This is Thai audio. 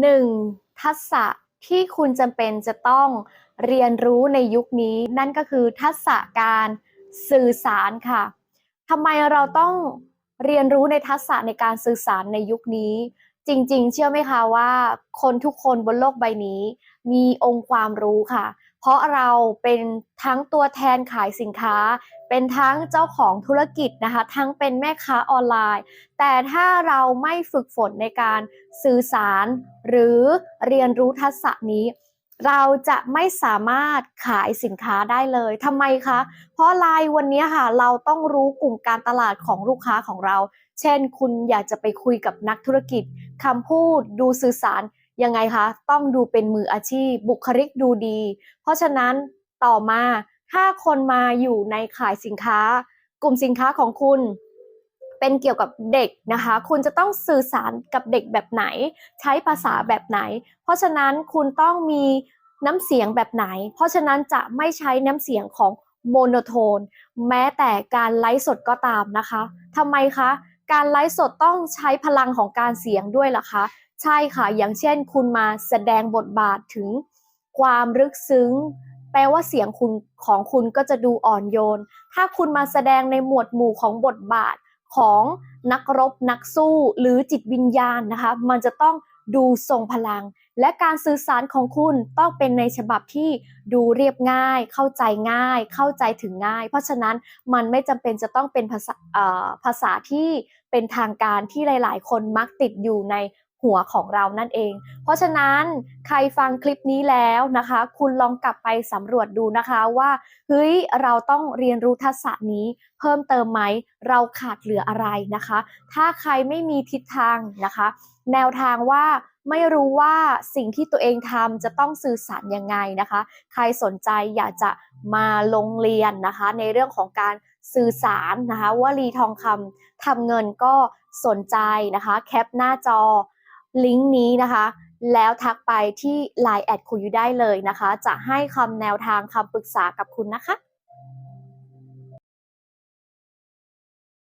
1. ทักษะที่คุณจำเป็นจะต้องเรียนรู้ในยุคนี้ นั่นก็คือทักษะการสื่อสารค่ะทำไมเราต้องเรียนรู้ในทักษะในการสื่อสารในยุคนี้ จริง ๆ เชื่อไหมคะว่า คนทุกคนบนโลกใบนี้ มีองค์ความรู้ค่ะ เพราะเราเป็นทั้งตัวแทนขายสินค้า เป็นทั้งเจ้าของธุรกิจนะคะ ทั้งเป็นแม่ค้าออนไลน์ แต่ถ้าเราไม่ฝึกฝนในการสื่อสาร หรือเรียนรู้ทักษะนี้ เราจะไม่สามารถขายสินค้าได้เลยทำไมคะ เพราะไลน์วันนี้ค่ะ เราต้องรู้กลุ่มการตลาดของลูกค้าของเรา เช่น คุณอยากจะไปคุยกับนักธุรกิจคำพูดดูสื่อสาร ยังไงคะต้องดูเป็นมืออาชีพ บุคลิกดูดี เพราะฉะนั้นต่อมาถ้าคนมาอยู่ในขายสินค้า กลุ่มสินค้าของคุณเป็นเกี่ยวกับเด็กนะคะ คุณจะต้องสื่อสารกับเด็กแบบไหน ใช้ภาษาแบบไหน เพราะฉะนั้นคุณต้องมีน้ำเสียงแบบไหน เพราะฉะนั้นจะไม่ใช้น้ำเสียงของโมโนโทน แม้แต่การไลฟ์สดก็ตามนะคะทำไมคะ การไลฟ์สดต้องใช้พลังของการเสียงด้วยล่ะคะ ใช่ค่ะ อย่างเช่น คุณมาแสดงบทบาทถึงความลึกซึ้ง แปลว่าเสียงคุณของคุณก็จะดูอ่อนโยน ถ้าคุณมาแสดงในหมวดหมู่ของบทบาทของนักรบนักสู้หรือจิตวิญญาณนะคะ มันจะต้องดูทรงพลัง และการสื่อสารของคุณต้องเป็นในฉบับที่ดูเรียบง่าย เข้าใจง่าย เข้าใจถึงง่าย เพราะฉะนั้นมันไม่จำเป็นจะต้องเป็นภาษาภาษาที่เป็นทางการที่หลาย ๆ คนมักติดอยู่ใน หัวของเรานั่นเอง เพราะฉะนั้นใครฟังคลิปนี้แล้วนะคะ คุณลองกลับไปสำรวจดูนะคะว่าเฮ้ยเราต้องเรียนรู้ทักษะนี้ เพิ่มเติมไหมเราขาดเหลืออะไรนะคะ ถ้าใครไม่มีทิศทางนะคะ แนวทางว่าไม่รู้ว่าสิ่งที่ตัวเองทำจะต้องสื่อสารยังไงนะคะ ใครสนใจอยากจะมาลงเรียนนะคะ ในเรื่องของการสื่อสารนะคะวลีทองคำทำเงินก็สนใจนะคะ แคปหน้าจอ ลิงก์นี้นะคะ แล้วทักไปที่ Line แอดคุยได้เลยนะคะ จะให้คำแนวทางคำปรึกษากับคุณนะคะ